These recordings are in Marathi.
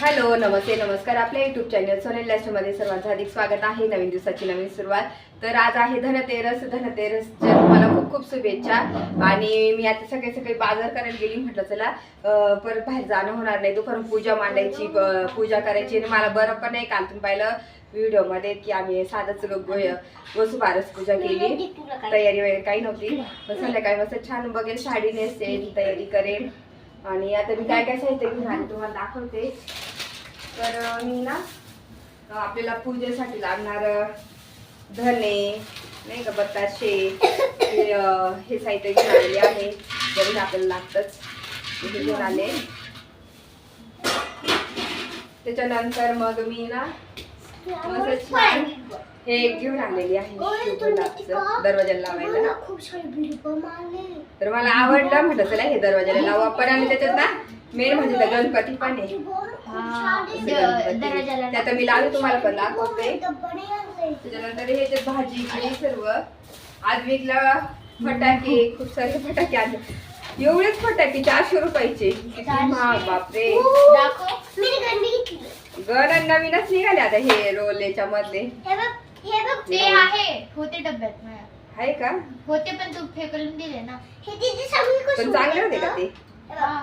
हॅलो नमस्ते नमस्कार. आपल्या युट्यूब चॅनल सोनेल मध्ये सर्वांचं अधिक स्वागत आहे. नवीन दिवसाची नवीन सुरुवात. तर आज आहे धनतेरस. धनतेरसच्या तुम्हाला खूप खूप शुभेच्छा. आणि मी आता सकाळी सकाळी बाजार करायला गेली. म्हटलं चला परत बाहेर जाणं होणार नाही. दुपारून पूजा मांडायची ब- पूजा करायची. आणि मला बरं पण नाही काल तुम्ही पाहिलं व्हिडिओमध्ये की आम्ही साधंच वसुबारस पूजा केली. तयारी वगैरे काही नव्हती. पण संध्याकाळी मस्त छान बघेल. साडी नेसेल तयारी करेल आणि आता मी काय काय साहित्य घेऊन आले तुम्हाला दाखवते. तर मी ना आपल्याला पूजेसाठी लागणार धने नाही का बताशे हे साहित्य घेऊन आलेले आहे. जरी आपल्याला लागतंच. हे घेऊन आले. त्याच्यानंतर मग मी ना मस्त छान हे घेऊन आलेली आहे दरवाजाला लावायला. तर मला आवडलं म्हटलं चला हे दरवाजाला लावू आपण आणि त्याच्यात ना मेन म्हणजे गणपती पण आहे. असे गणपती. ते आता मी लावले तुम्हाला पण दाखवते. त्याच्यानंतर हे जे भाजी आणि सर्व आज विकला फटाके खूप सारे फटाके आणले. एवढेच फटाके चारशे रुपयाचे. किती महाग बापरे. गण नवीनच निघाले आता हे रोल याच्यामधले ते आहे. होते डब्यात माझ्या. आहे का? होते पण तू फेकून दिले ना. पण चांगले होते का ते? हा.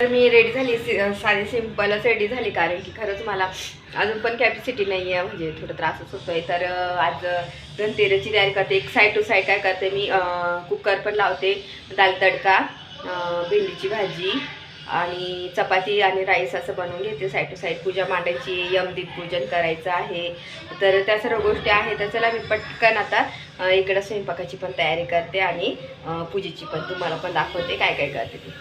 तर मी रेडी झाली सि- साधी सिम्पलच रेडी झाली कारण की खरंच मला अजून पण कॅपॅसिटी नाही आहे म्हणजे थोडं त्रासच होतोय. तर आज धनतेरची तयारी करते. एक साईड टू साईड काय करते मी कुकर पण लावते दाल तडका भेंडीची भाजी आणि चपाती आणि राईस असं बनवून घेते साईड टू साईड पूजा मांडायची यमदीप पूजन करायचं आहे. तर त्या सर्व गोष्टी आहेत. तर चला मी पटकन आता इकडं स्वयंपाकाची पण तयारी करते आणि पूजेची पण तुम्हाला पण दाखवते काय काय करते ते.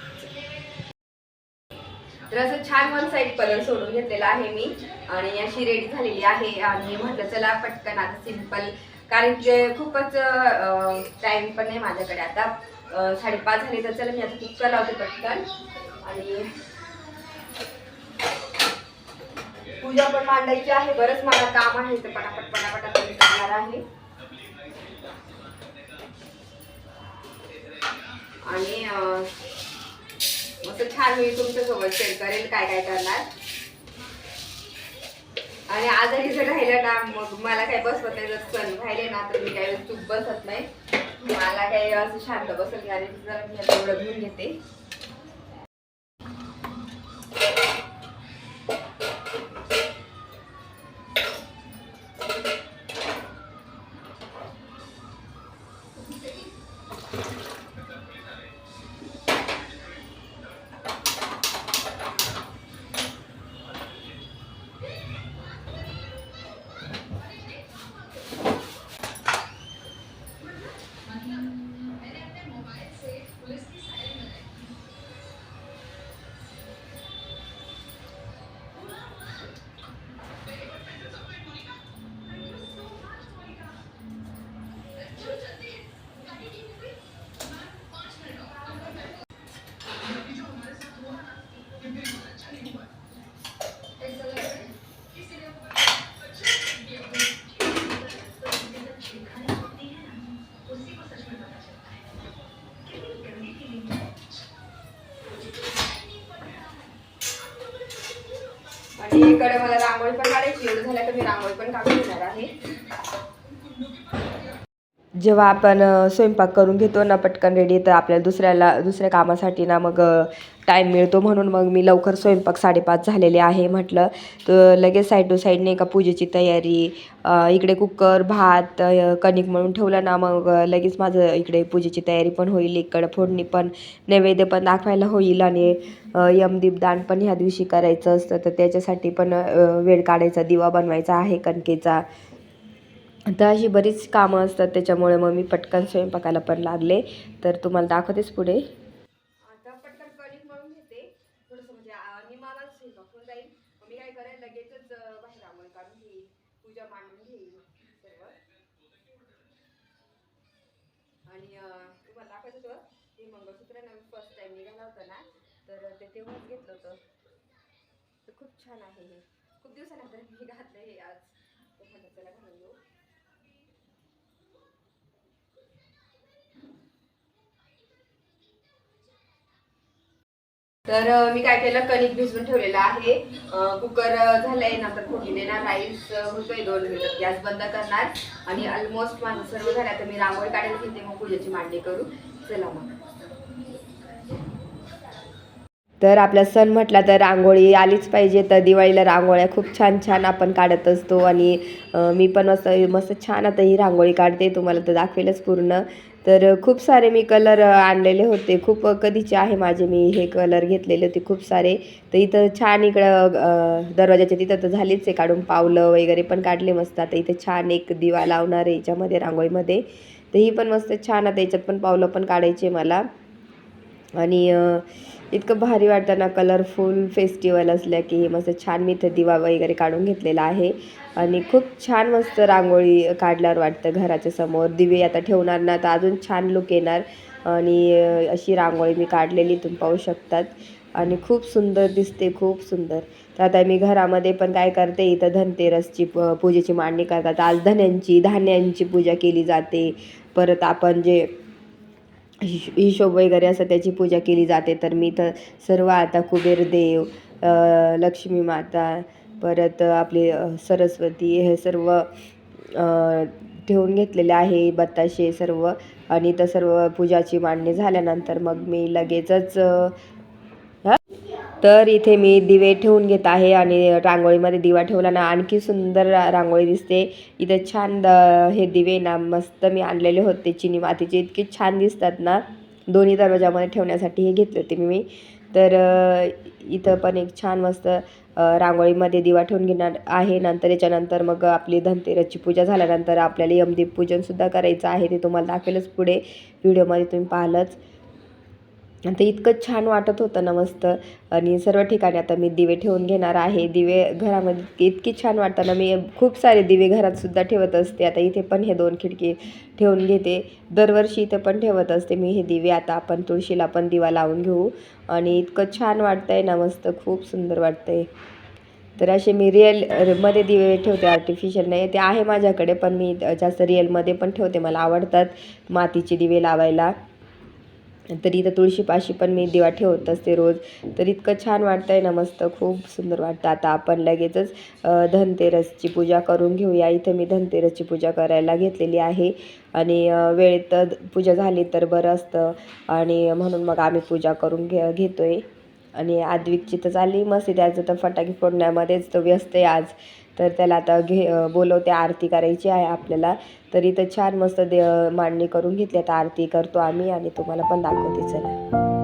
तर असं छान वन साईड कलर सोडून घेतलेला आहे मी आणि अशी रेडी झालेली आहे. आणि म्हटलं चला पटकन आता सिंपल कारण की खूपच टाईम पण नाही माझ्याकडे आता. साडेपाच झाले तर चला मी आता कुकर लावते पटकन. आणि पूजा पण मांडायची आहे. बरंच मला काम आहे. तर पटापट पटापट आता मी करणार आहे. आणि असं छान मी तुमच्यासोबत शेअर करेल काय काय करणार. आणि आजारी जर राहिलं ना मग मला काही बसवत नाही. जर सण राहिले ना तर मी काही चूक बसत नाही. मला काही असं शांत बसत नाही आणि मी एवढं घेऊन घेते. मी रांगोळी पण काढून घेणार आहे. जेव्हा आपण स्वयंपाक करून घेतो ना पटकन रेडी तर आपल्याला दुसऱ्याला दुसऱ्या कामासाठी ना मग टाईम मिळतो. म्हणून मग मी लवकर स्वयंपाक साडेपाच झालेले आहे म्हटलं. तर लगेच साईड टू साईडने एका पूजेची तयारी इकडे कुकर भात कणिक म्हणून ठेवलं ना मग लगेच माझं इकडे पूजेची तयारी पण होईल. इकडं फोडणी पण नैवेद्य पण दाखवायला होईल आणि यमदीपदान यमदीप दान पण ह्या दिवशी करायचं असतं. तर त्याच्यासाठी पण वेळ काढायचा दिवा बनवायचा आहे कणकेचा. तर अशी बरीच कामं असतात त्याच्यामुळे मग मी पटकन स्वयंपाकाला पण लागले. तर तुम्हाला दाखवतेच पुढे. आता पटकन कणिक मळून घेते. थोडंसं म्हणजे आणि मला स्वयंपाक होऊन जाईल मग मी काय करेल लगेचच अ, बाहेर आंघोळ काढून घेईल पूजा मांडून घेईल सर्व. आणि तुम्हाला दाखवायचं होतं हे मंगळसूत्र ना फर्स्ट टाईम निघाला होता ना तर ते तेव्हाच घेतलं होतं. तर खूप छान आहे हे. खूप दिवसानंतर मी घातलं हे आज. तर चला घालून घेऊ. तर मी काय केलं? कणिक भिजवून ठेवलेलं आहे. कुकर अ, झालंय. नंतर फोडणी देणार राईस होतोय दोन मिनिट. गॅस बंद करणार. आणि ऑलमोस्ट माझं सर्व झालं. तर मी रांगोळी काढायला घेते. मग पूजेची मांडणी करू. चला मग. तर आपला सण म्हटला तर रांगोळी आलीच पाहिजे. तर दिवाळीला रांगोळ्या खूप छान छान आपण काढत असतो. आणि मी पण मस्त मस्त छान आता ही रांगोळी काढते. तुम्हाला तर दाखवेलच पूर्ण. तर खूप सारे मी कलर आणलेले होते. खूप कधीचे आहे माझे मी हे कलर घेतलेले होते खूप सारे. तर इथं छान इकडं दरवाजाच्या तिथं तर झालीच आहे काढून पावलं वगैरे पण काढले मस्त. आता इथे छान एक दिवा लावणार आहे याच्यामध्ये रांगोळीमध्ये. तर ही पण मस्त छान आता याच्यात पण पावलं पण काढायचे मला. आणि इतकं भारी वाटतं ना कलरफुल फेस्टिवल असल्या की हे मस्त छान मी इथं दिवा वगैरे काढून घेतलेला आहे. आणि खूप छान मस्त रांगोळी काढल्यावर वाटतं घराच्या समोर. दिवे आता ठेवणार ना तर अजून छान लुक येणार. आणि अशी रांगोळी मी काढलेली तुम्ही पाहू शकतात. आणि खूप सुंदर दिसते खूप सुंदर. तर आता मी घरामध्ये पण काय करते इथं धनतेरसची प पूजेची मांडणी करतात. आज धन्यांची धान्यांची पूजा केली जाते. परत आपण जे हिश हिशोब वगैरे असं त्याची पूजा केली जाते तर मी तर सर्व आता कुबेर देव लक्ष्मी माता परत आपली सरस्वती हे सर्व ठेवून घेतलेले आहे बताशे सर्व आणि तर सर्व पूजाची मांडणी झाल्यानंतर मग मी लगेचच हा? तर इथे मी दिवे ठेवून घेत आहे आणि रांगोळीमध्ये दिवा ठेवला ना आणखी सुंदर रा- रांगोळी दिसते. इथे छान द- हे दिवे ना मस्त मी आणलेले होते चिनी मातीचे. इतके छान दिसतात ना दोन्ही दरवाजामध्ये ठेवण्यासाठी हे घेतले होते मी तर इथं पण एक छान मस्त रांगोळीमध्ये दिवा ठेवून घेणार आहे. नंतर याच्यानंतर मग आपली धनतेरसची पूजा झाल्यानंतर आपल्याला यमदीप पूजनसुद्धा करायचं आहे. ते तुम्हाला दाखवेलच पुढे. व्हिडिओमध्ये तुम्ही पाहिलंच. आता इतकं छान वाटत होतं ना मस्त. आणि सर्व ठिकाणी आता मी दिवे ठेवून घेणार आहे. दिवे घरामध्ये इतकी छान वाटतं ना. मी खूप सारे दिवे घरातसुद्धा ठेवत असते. आता इथे पण हे दोन खिडकी ठेवून घेते. दरवर्षी इथे पण ठेवत असते मी हे दिवे. आता आपण तुळशीला पण दिवा लावून घेऊ. आणि इतकं छान वाटतंय ना मस्त. खूप सुंदर वाटतं आहे तर असे मी रिअलमध्ये दिवे ठेवते. आर्टिफिशियल नाही. ते आहे माझ्याकडे पण मी जास्त रिअलमध्ये पण ठेवते. मला आवडतात मातीचे दिवे लावायला. तर इथं तुळशीपाशी पण मी दिवा ठेवत असते रोज. तर इतकं छान वाटतं आहे ना मस्त. खूप सुंदर वाटतं. आता आपण लगेचच धनतेरसची पूजा करून घेऊया. इथं मी धनतेरसची पूजा करायला घेतलेली आहे. आणि वेळेत पूजा झाली तर बरं असतं. आणि म्हणून मग आम्ही पूजा करून घे घेतोय. आणि आद्विकची तर चालली मस्त त्याचं तर फटाके फोडण्यामध्येच तो व्यस्त आहे आज. तर त्याला आता घे बोलवते आरती करायची आहे आपल्याला. तर इथं छान मस्त दे मांडणी करून घेतली. आता आरती करतो आम्ही आणि तुम्हाला पण दाखवते. चला.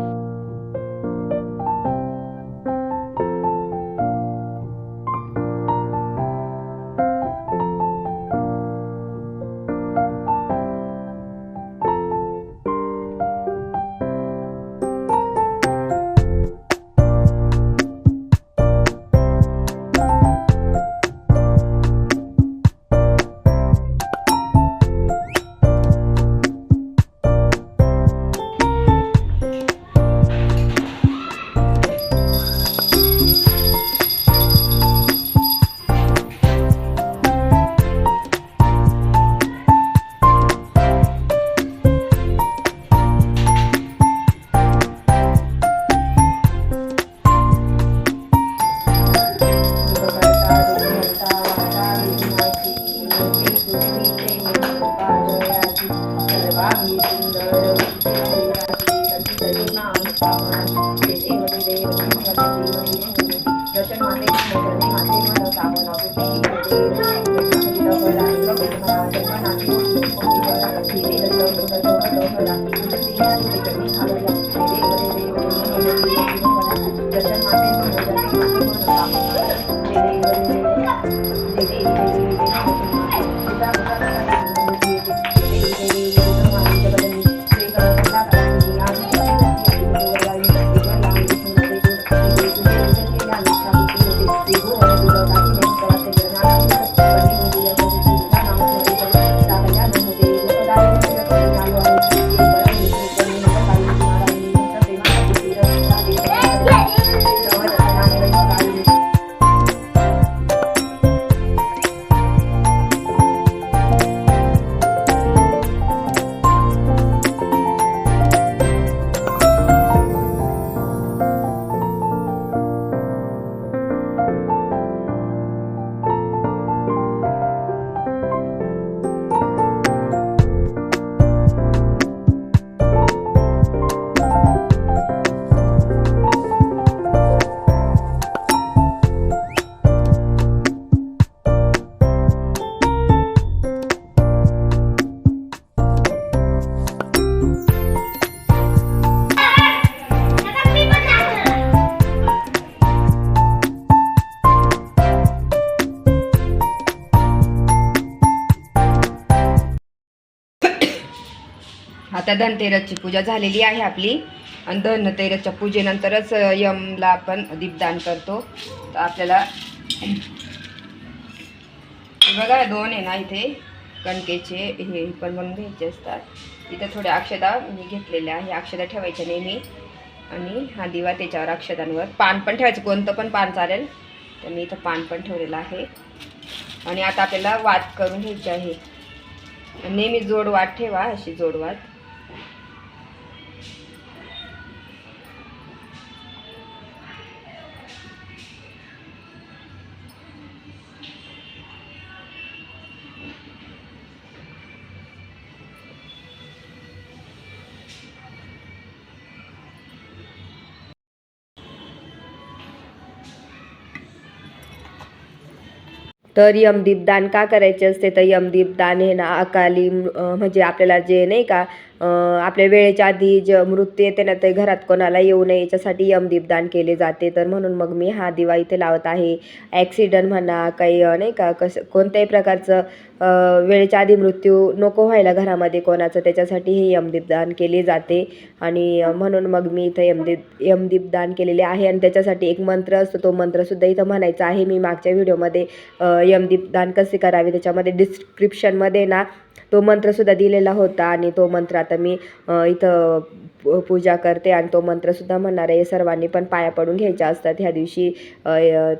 的真吗？आता धनतेरसची पूजा झालेली आहे आपली. आणि धनतेरसच्या पूजेनंतरच यमला आपण दीपदान करतो. तर आपल्याला बघा दोन आहे ना इथे. कणकेचे हे पण बनवून घ्यायचे असतात. इथं थोड्या अक्षदा मी घेतलेल्या आहे अक्षदा ठेवायच्या नेहमी. आणि हा दिवा त्याच्यावर अक्षदांवर. पान पण ठेवायचं. कोणतं पण पान चालेल. तर मी इथं पान पण ठेवलेलं आहे. आणि आता आपल्याला वात करून घ्यायची आहे. नेहमी जोड वाट ठेवा अशी जोड तर तर यमदीपदान का करायचे असते? तर यमदीपदान हे ना अकाली म्हणजे आपल्याला जे नाही का आपल्या वेळेच्या आधी जे मृत्यू येते ना ते घरात कोणाला येऊ नये याच्यासाठी यमदीपदान केले जाते. तर म्हणून मग मी हा दिवा इथे लावत आहे. ॲक्सिडंट म्हणा काही नाही का कसं कोणत्याही प्रकारचं वेळेच्या आधी मृत्यू नको व्हायला घरामध्ये कोणाचं त्याच्यासाठी हे यमदीपदान केले जाते. आणि म्हणून मग मी इथं यमदीप यमदीपदान केलेले आहे. आणि त्याच्यासाठी एक मंत्र असतो तो मंत्रसुद्धा इथं म्हणायचा आहे. मी मागच्या व्हिडिओमध्ये यमदीपदान कसे करावे त्याच्यामध्ये डिस्क्रिप्शनमध्ये ना तो मंत्रसुद्धा दिलेला होता आणि तो मंत्र आता मी इथं पूजा करते आणि तो मंत्रसुद्धा म्हणणार आहे सर्वांनी पण पाया पडून घ्यायच्या असतात. ह्या दिवशी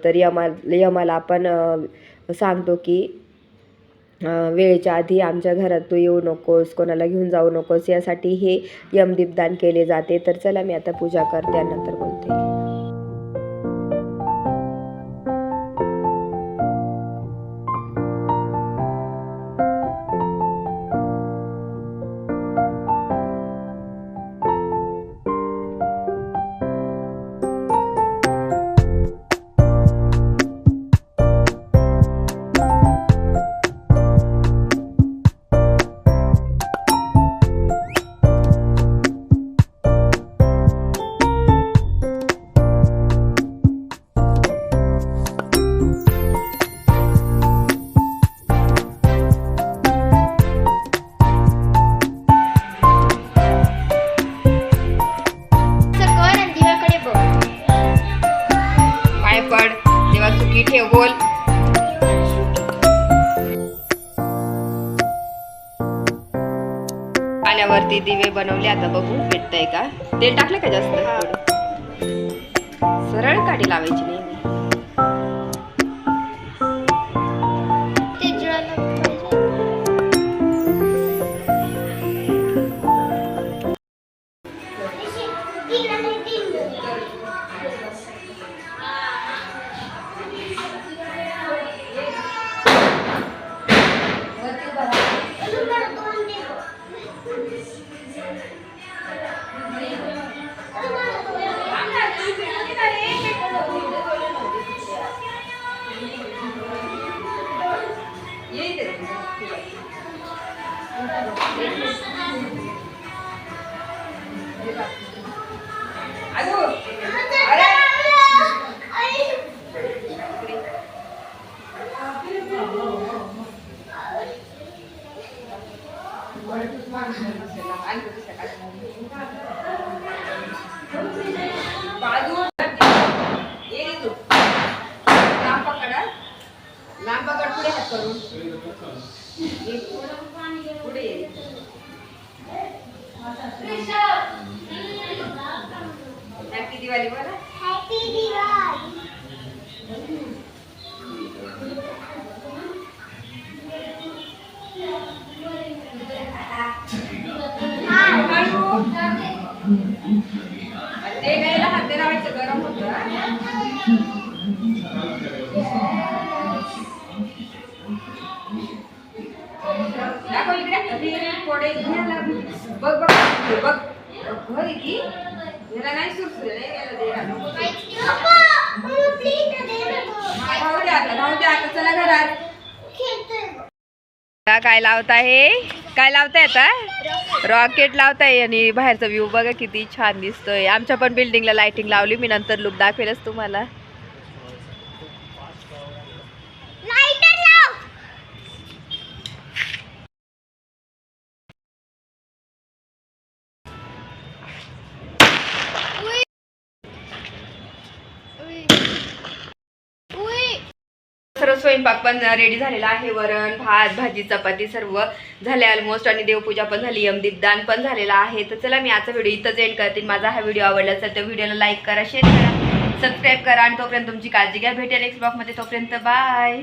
तर यमा यमाला आपण सांगतो की वेळेच्या आधी आमच्या घरात तू येऊ नकोस कोणाला घेऊन जाऊ नकोस यासाठी हे यमदीपदान केले जाते. तर चला मी आता पूजा करते आणि नंतर बोलते. आता बघू भेटतंय का? तेल टाकलं का जास्त? सरळ काठी लावायची नाही Lampak ada? Lampak ada? करून. पुढे हॅपी दिवाळी बरं हॅपी दिवाळी ते गायला काय लावत आहे काय लावताय आता? रॉकेट लावताय आणि बाहेरचा व्ह्यू बघा किती छान दिसतोय. आमच्या पण बिल्डिंगला लाइटिंग लावली. मी नंतर लुक दाखवेलच तुम्हाला. स्वयंपाक पण रेडी झालेला आहे. वरण भात भाजी चपाती सर्व झाले ऑलमोस्ट आणि देवपूजा पण झाली. यमदीपदान पण झालेला आहे. तर चला मी आजचा व्हिडिओ इथंच एंड करते. माझा हा व्हिडिओ आवडला असेल तर व्हिडिओला लाईक करा शेअर करा सबस्क्राईब करा आणि तोपर्यंत तुमची काळजी घ्या. भेटेल नेक्स्ट ब्लॉगमध्ये तोपर्यंत बाय